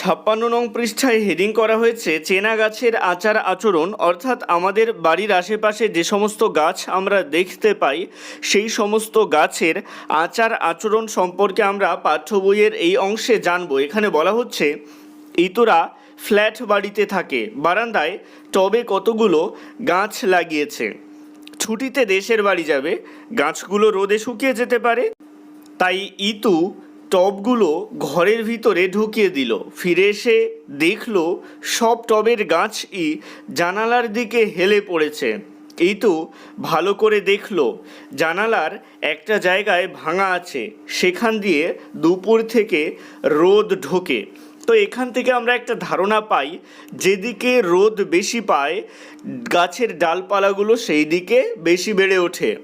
ছাপ্পান্ন নং পৃষ্ঠায় হেডিং করা হয়েছে, চেনা গাছের আচার আচরণ, অর্থাৎ আমাদের বাড়ির আশেপাশে যে সমস্ত গাছ আমরা দেখতে পাই, সেই সমস্ত গাছের আচার আচরণ সম্পর্কে আমরা পাঠ্য বইয়ের এই অংশে জানব। এখানে বলা হচ্ছে, ইতুরা ফ্ল্যাট বাড়িতে থাকে, বারান্দায় টবে কতগুলো গাছ লাগিয়েছে? ছুটিতে দেশের বাড়ি যাবে, গাছগুলো রোদে শুকিয়ে যেতে পারে, তাই ইতু টবগুলো ঘরের ভিতরে ঢুকিয়ে দিল। ফিরে এসে দেখল, সব টবের গাছই জানালার দিকে হেলে পড়েছে। ইতু ভালো করে দেখল, জানালার একটা জায়গায় ভাঙা আছে। সেখান দিয়ে দুপুর থেকে রোদ ঢোকে। তো এখান থেকে আমরা একটা ধারণা পাই, যেদিকে রোদ বেশি পায়, গাছের ডালপালাগুলো সেই দিকে বেশি বেড়ে ওঠে।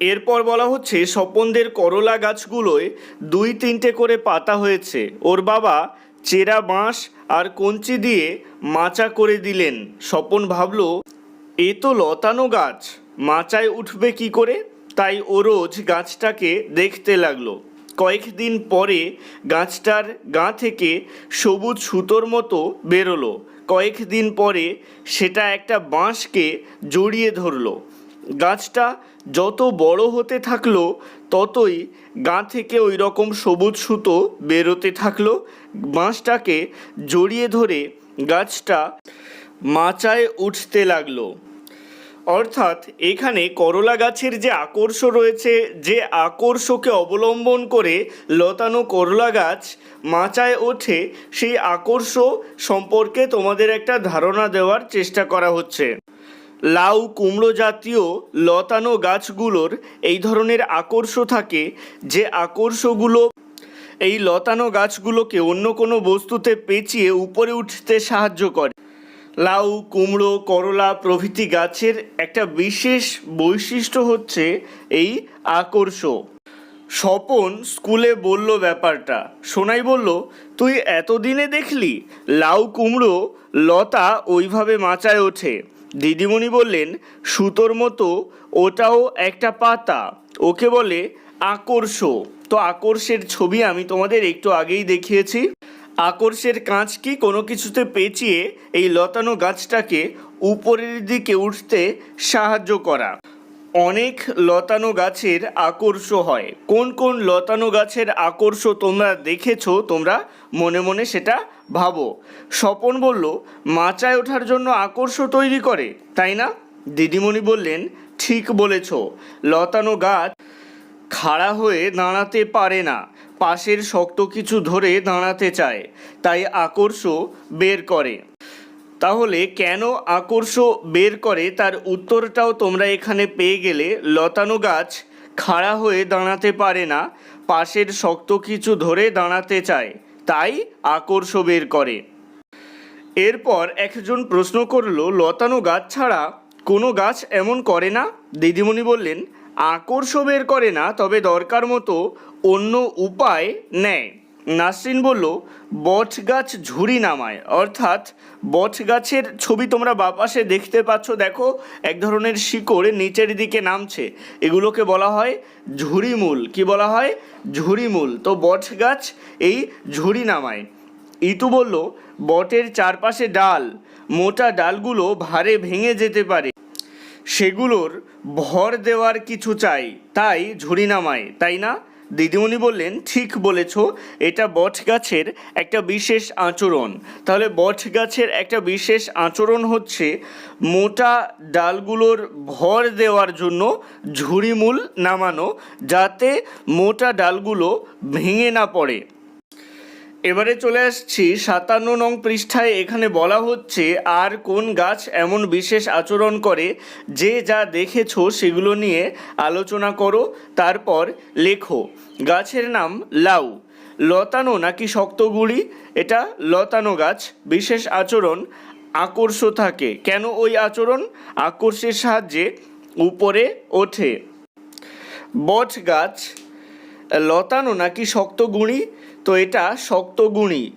এরপর বলা হচ্ছে স্বপনদের করলা গাছগুলোয় দুই তিনটে করে পাতা হয়েছে। ওর বাবা চেরা বাঁশ আর কঞ্চি দিয়ে মাচা করে দিলেন। স্বপন ভাবল, এ তো লতানো গাছ, মাচায় উঠবে কি করে? তাই ও রোজ গাছটাকে দেখতে লাগল। কয়েকদিন পরে গাছটার গা থেকে সবুজ সুতোর মতো বেরোলো। কয়েকদিন পরে সেটা একটা বাঁশকে জড়িয়ে ধরলো। গাছটা যত বড় হতে থাকল, ততই গা থেকে ওই রকম সবুজ সুতো বেরোতে থাকল। বাঁশটাকে জড়িয়ে ধরে গাছটা মাচায় উঠতে লাগল। অর্থাৎ এখানে করলা গাছের যে আকর্ষ রয়েছে, যে আকর্ষকে অবলম্বন করে লতানো করলা গাছ মাচায় ওঠে, সেই আকর্ষ সম্পর্কে তোমাদের একটা ধারণা দেওয়ার চেষ্টা করা হচ্ছে। লাউ, কুমড়ো জাতীয় লতানো গাছগুলোর এই ধরনের আকর্ষ থাকে যে আকর্ষগুলো এই লতানো গাছগুলোকে অন্য কোনো বস্তুতে পেঁচিয়ে উপরে উঠতে সাহায্য করে। লাউ, কুমড়ো, করলা প্রভৃতি গাছের একটা বিশেষ বৈশিষ্ট্য হচ্ছে এই আকর্ষ। স্বপন স্কুলে বলল ব্যাপারটা। সোনাই বলল, তুই এতদিনে দেখলি? লাউ, কুমড়ো, লতা ওইভাবে মাচায় ওঠে। দিদিমণি বললেন, সুতোর মতো ওটাও একটা পাতা। ওকে বলে, আকর্ষ। তো আকর্ষের ছবি আমি তোমাদের একটু আগেই দেখিয়েছি। আকর্ষের কাঁচ কি কোনো কিছুতে পেঁচিয়ে এই লতানো গাছটাকে উপরের দিকে উঠতে সাহায্য করা। অনেক লতানো গাছের আকর্ষ হয়। কোন কোন লতানো গাছের আকর্ষ তোমরা দেখেছ, তোমরা মনে মনে সেটা ভাবো। স্বপন বলল, মাচায় ওঠার জন্য আকর্ষ তৈরি করে, তাই না? দিদিমণি বললেন, ঠিক বলেছ। লতানো গাছ খাড়া হয়ে দাঁড়াতে পারে না। পাশের শক্ত কিছু ধরে দাঁড়াতে চায়। তাই আকর্ষ বের করে। তাহলে কেন আকর্ষ বের করে? তার উত্তরটাও তোমরা এখানে পেয়ে গেলে। লতানো গাছ খাড়া হয়ে দাঁড়াতে পারে না। পাশের শক্ত কিছু ধরে দাঁড়াতে চায়। তাই আকর্ষ বের করে। এরপর একজন প্রশ্ন করল, লতানো গাছ ছাড়া কোনো গাছ এমন করে না? দিদিমণি বললেন, আকর্ষ বের করে না, তবে দরকার মতো অন্য উপায় নেয়। নাসরিন বলল বট গাছ ঝুড়ি নামায়। অর্থাৎ বট গাছের ছবি তোমরা বাপাশে দেখতে পাচ্ছ, দেখো, এক ধরনের শিকড় নিচের দিকে নামছে। এগুলোকে বলা হয় ঝুড়িমূল কি বলা হয়? ঝুড়িমূল তো বট গাছ এই ঝুড়ি নামায়। ইতু বলল, বটের চারপাশে ডাল, মোটা ডালগুলো ভারে ভেঙে যেতে পারে। সেগুলোর ভর দেওয়ার কিছু চাই। তাই ঝুড়ি নামায়, তাই না? দিদিমণি বললেন, ঠিক বলেছ, এটা বট গাছের একটা বিশেষ আচরণ। তাহলে বট গাছের একটা বিশেষ আচরণ হচ্ছে মোটা ডালগুলোর ভর দেওয়ার জন্য ঝুড়িমূল নামানো, যাতে মোটা ডালগুলো ভেঙে না পড়ে। এবারে চলে আসছি সাতান্ন নং পৃষ্ঠায়। এখানে বলা হচ্ছে, আর কোন গাছ এমন বিশেষ আচরণ করে যে যা দেখেছ সেগুলো নিয়ে আলোচনা করো, তারপর লেখো। গাছের নাম লাউ। লতানো নাকি শক্ত গুঁড়ি? এটা লতানো গাছ, বিশেষ আচরণ আকর্ষ থাকে। কেন ওই আচরণ? আকর্ষের সাহায্যে উপরে ওঠে। বট গাছ, লতানো নাকি শক্ত গুঁড়ি? তো এটা শক্ত গুণী।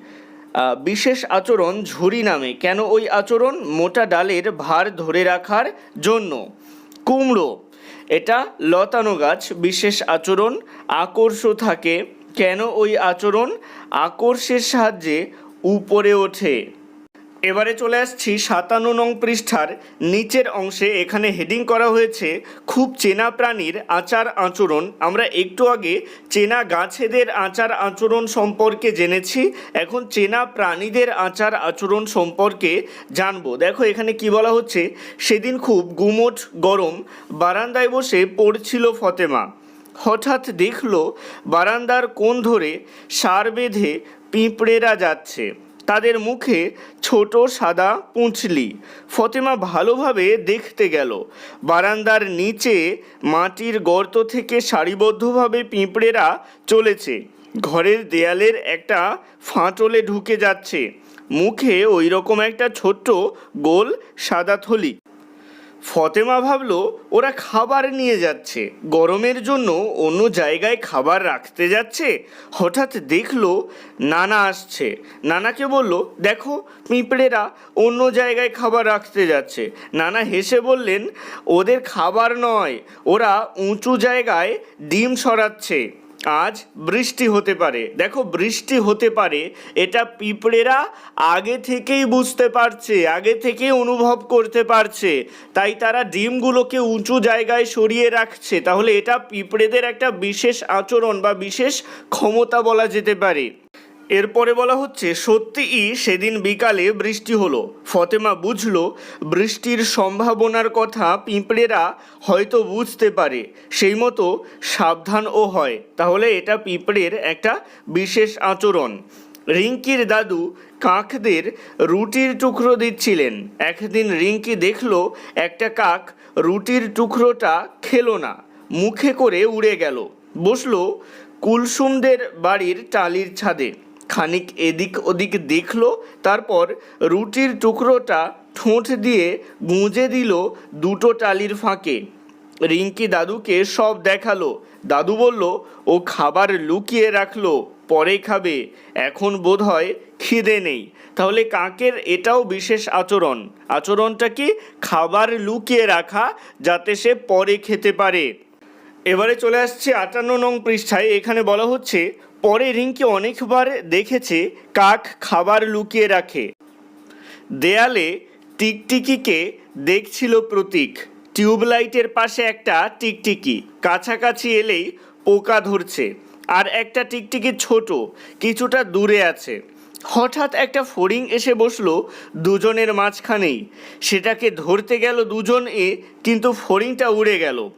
বিশেষ আচরণ ঝুরি নামে। কেন ওই আচরণ? মোটা ডালের ভার ধরে রাখার জন্য। কুমড়ো। এটা লতানো গাছ, বিশেষ আচরণ আকর্ষ থাকে। কেন ওই আচরণ? আকর্ষের সাহায্যে উপরে ওঠে। এবারে চলে আসছি সাতান্ন নং পৃষ্ঠার নিচের অংশে। এখানে হেডিং করা হয়েছে, খুব চেনা প্রাণীর আচার আচরণ। আমরা একটু আগে চেনা গাছেদের আচার আচরণ সম্পর্কে জেনেছি, এখন চেনা প্রাণীদের আচার আচরণ সম্পর্কে জানব। দেখো এখানে কি বলা হচ্ছে, সেদিন খুব গুমোট গরম, বারান্দায় বসে পড়ছিল ফতেমা। হঠাৎ দেখল বারান্দার কোণ ধরে সার বেঁধে পিঁপড়েরা যাচ্ছে। তাদের মুখে ছোট সাদা পুঁচলি। ফতেমা ভালোভাবে দেখতে গেল। বারান্দার নিচে মাটির গর্ত থেকে সারিবদ্ধভাবে পিঁপড়েরা চলেছে। ঘরের দেয়ালের একটা ফাঁটলে ঢুকে যাচ্ছে। মুখে ওই রকম একটা ছোট্ট গোল সাদা থলি। ফতেমা ভাবল, ওরা খাবার নিয়ে যাচ্ছে। গরমের জন্য অন্য জায়গায় খাবার রাখতে যাচ্ছে। হঠাৎ দেখল, নানা আসছে। নানাকে বলল, দেখো, পিঁপড়েরা অন্য জায়গায় খাবার রাখতে যাচ্ছে। নানা হেসে বললেন, ওদের খাবার নয়, ওরা উঁচু জায়গায় ডিম সরাচ্ছে। আজ বৃষ্টি হতে পারে। দেখো, বৃষ্টি হতে পারে, এটা পিঁপড়েরা আগে থেকেই বুঝতে পারছে, আগে থেকেই অনুভব করতে পারছে। তাই তারা ডিমগুলোকে উঁচু জায়গায় সরিয়ে রাখছে। তাহলে এটা পিঁপড়েদের একটা বিশেষ আচরণ বা বিশেষ ক্ষমতা বলা যেতে পারে। এরপরে বলা হচ্ছে, সত্যিই সেদিন বিকালে বৃষ্টি হলো। ফতেমা বুঝলো, বৃষ্টির সম্ভাবনার কথা পিঁপড়েরা হয়তো বুঝতে পারে। সেই মতো সাবধানও হয়। তাহলে এটা পিঁপড়ের একটা বিশেষ আচরণ। রিঙ্কির দাদু কাকদের রুটির টুকরো দিচ্ছিলেন। একদিন রিঙ্কি দেখল, একটা কাক রুটির টুকরোটা খেলো না, মুখে করে উড়ে গেল। বসল কুলসুমদের বাড়ির টালির ছাদে। খানিক এদিক ওদিক দেখল, তারপর রুটির টুকরোটা ঠোঁট দিয়ে গুঁজে দিল দুটো টালির ফাঁকে। রিঙ্কি দাদুকে সব দেখাল। দাদু বলল, ও খাবার লুকিয়ে রাখল, পরে খাবে। এখন বোধ হয় খিদে নেই। তাহলে কাকের এটাও বিশেষ আচরণ? আচরণটা কি খাবার লুকিয়ে রাখা যাতে সে পরে খেতে পারে? এবারে চলে আসছে আটান্ন নং পৃষ্ঠায়। এখানে বলা হচ্ছে পরে রিঙ্কি অনেকবার দেখেছে, কাক খাবার লুকিয়ে রাখে। দেয়ালে টিকটিকিকে দেখছিল প্রতীক। টিউবলাইটের পাশে একটা টিকটিকি। কাছাকাছি এলেই পোকা ধরছে। আর একটা টিকটিকি ছোট, কিছুটা দূরে আছে। হঠাৎ একটা ফড়িং এসে বসল দুজনের মাঝখানেই। সেটাকে ধরতে গেল দুজন এ, কিন্তু ফড়িংটা উড়ে গেল।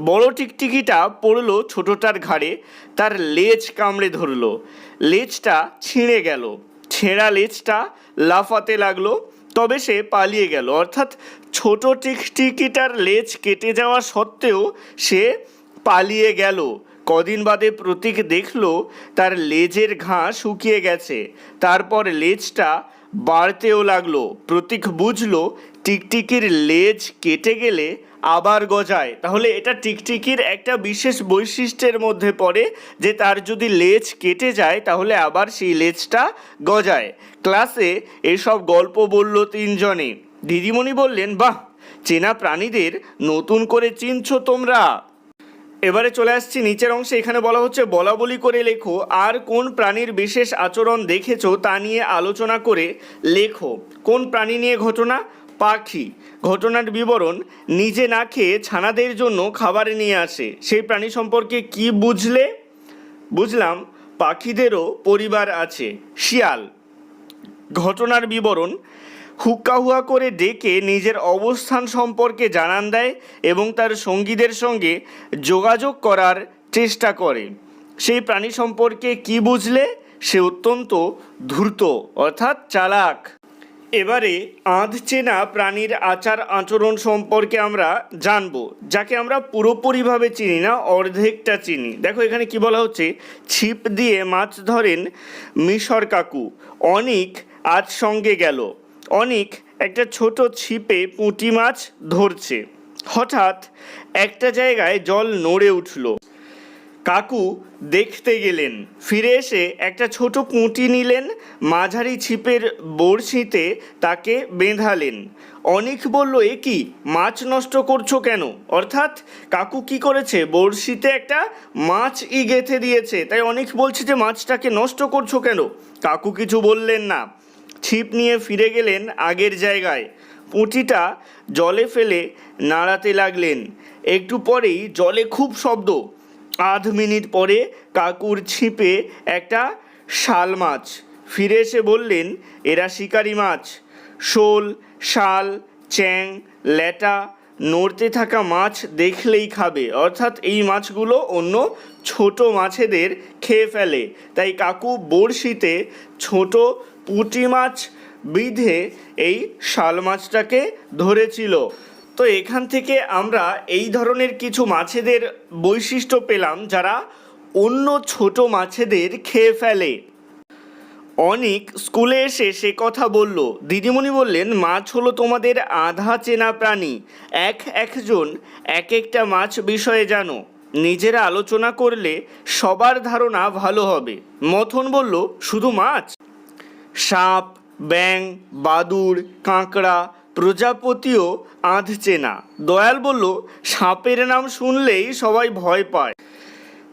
বড় টিকটিকিটা পড়ল ছোটটার ঘাড়ে, তার লেজ কামড়ে ধরলো। লেজটা ছিঁড়ে গেল। ছেঁড়া লেজটা লাফাতে লাগল, তবে সে পালিয়ে গেল। অর্থাৎ ছোট টিকটিকিটার লেজ কেটে যাওয়া সত্ত্বেও সে পালিয়ে গেল। কদিন বাদে প্রতীক দেখল, তার লেজের ঘাঁ শুকিয়ে গেছে। তারপর লেজটা বাড়তেও লাগল। প্রতীক বুঝলো টিকটিকির লেজ কেটে গেলে আবার গজায়। তাহলে এটা টিকটিকির একটা বিশেষ বৈশিষ্ট্যের মধ্যে পড়ে যে তার যদি লেজ কেটে যায়, তাহলে আবার সেই লেজটা গজায়। ক্লাসে এসব গল্প বলল তিনজনে। দিদিমণি বললেন, বাহ, চেনা প্রাণীদের নতুন করে চিনছো তোমরা? এবারে চলে আসছি, নিচের অংশে। এখানে বলা হচ্ছে, বলা বলি করে লেখো, আর কোন প্রাণীর বিশেষ আচরণ দেখেছ তা নিয়ে আলোচনা করে লেখো। কোন প্রাণী নিয়ে ঘটনা? পাখি। ঘটনার বিবরণ নিজে না খেয়ে ছানাদের জন্য খাবার নিয়ে আসে। সেই প্রাণী সম্পর্কে কি বুঝলে? বুঝলাম, পাখিদেরও পরিবার আছে। শিয়াল। ঘটনার বিবরণ হুক্কা হুয়া করে ডেকে নিজের অবস্থান সম্পর্কে জানান দেয় এবং তার সঙ্গীদের সঙ্গে যোগাযোগ করার চেষ্টা করে। সেই প্রাণী সম্পর্কে কি বুঝলে? সে অত্যন্ত ধূর্ত, অর্থাৎ চালাক। এবারে আধ চেনা প্রাণীর আচার আচরণ সম্পর্কে আমরা জানব, যাকে আমরা পুরোপুরিভাবে চিনি না, অর্ধেকটা চিনি। দেখো এখানে কি বলা হচ্ছে? ছিপ দিয়ে মাছ ধরেন মিশর কাকু। অনিক আজ সঙ্গে গেল। অনিক একটা ছোট ছিপে পুঁটি মাছ ধরছে। হঠাৎ একটা জায়গায় জল নড়ে উঠল। কাকু দেখতে গেলেন। ফিরে এসে একটা ছোট পুঁটি নিলেন, মাঝারি ছিপের বড়শিতে তাকে বেঁধালেন। অনেক বলল, এ কি, মাছ নষ্ট করছ কেন? অর্থাৎ কাকু কি করেছে? বড়শিতে একটা মাছ ই গেঁথে দিয়েছে, তাই অনেক বলছে যে মাছটাকে নষ্ট করছ কেন? কাকু কিছু বললেন না। ছিপ নিয়ে ফিরে গেলেন আগের জায়গায়। পুঁটিটা জলে ফেলে নাড়াতে লাগলেন। একটু পরেই জলে খুব শব্দ আধ মিনিট পরে কাকুর ছিপে একটা শাল মাছ। ফিরে এসে বললেন, এরা শিকারি মাছ। শোল, শাল, চ্যাং, ল্যাটা, নড়তে থাকা মাছ দেখলেই খাবে। অর্থাৎ এই মাছগুলো অন্য ছোট মাছেদের খেয়ে ফেলে। তাই কাকু বড়শিতে ছোট পুঁটি মাছ বিধে এই শাল মাছটাকে ধরেছিল। তো এখান থেকে আমরা এই ধরনের কিছু মাছেদের বৈশিষ্ট্য পেলাম যারা অন্য ছোট মাছেদের খেয়ে ফেলে। অনিক স্কুলে এসে সে কথা বলল। দিদিমণি বললেন, মাছ হলো তোমাদের আধা চেনা প্রাণী। এক একজন এক একটা মাছ বিষয়ে জানো। নিজেরা আলোচনা করলে সবার ধারণা ভালো হবে। মথন বলল, শুধু মাছ? সাপ ব্যাং বাদুড়, কাঁকড়া প্রজাপতিও আধ চেনা দয়াল বলল, সাপের নাম শুনলেই সবাই ভয় পায়।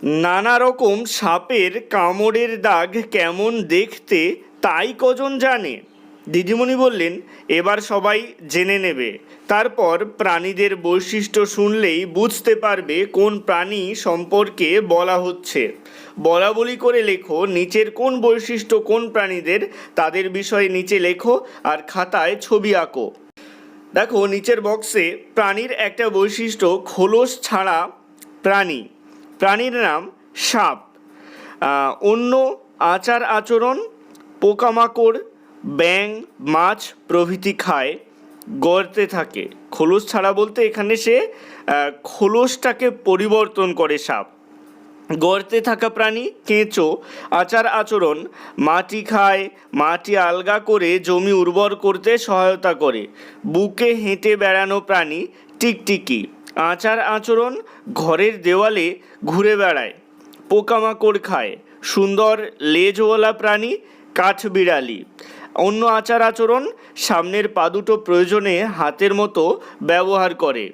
নানা রকম সাপের কামড়ের দাগ কেমন দেখতে তাই কজন জানে? দিদিমণি বললেন, এবার সবাই জেনে নেবে। তারপর প্রাণীদের বৈশিষ্ট্য শুনলেই বুঝতে পারবে কোন প্রাণী সম্পর্কে বলা হচ্ছে। বলা বলি করে লেখো, নিচের কোন বৈশিষ্ট্য কোন প্রাণীদের, তাদের বিষয়ে নিচে লেখো আর খাতায় ছবি আঁকো। দেখো, নিচের বক্সে প্রাণীর একটা বৈশিষ্ট্য, খোলস ছাড়া প্রাণী। প্রাণীর নাম সাপ। অন্য আচার আচরণ, পোকামাকড় ব্যাং মাছ প্রভৃতি খায়, গর্তে থাকে। খোলস ছাড়া বলতে এখানে সে খোলসটাকে পরিবর্তন করে সাপ। গর্তে থাকা প্রাণী কেঁচো, আচার আচরণ, মাটি খায়, মাটি আলগা করে জমি উর্বর করতে সহায়তা করে। বুকে হেঁটে বেড়ানো প্রাণী টিকটিকি। আচার আচরণ ঘরের দেওয়ালে ঘুরে বেড়ায়, পোকামাকড় খায়। সুন্দর লেজওয়ালা প্রাণী কাঠবিড়ালি। অন্য আচার আচরণ সামনের পা দুটো প্রয়োজনে হাতের মতো ব্যবহার করে।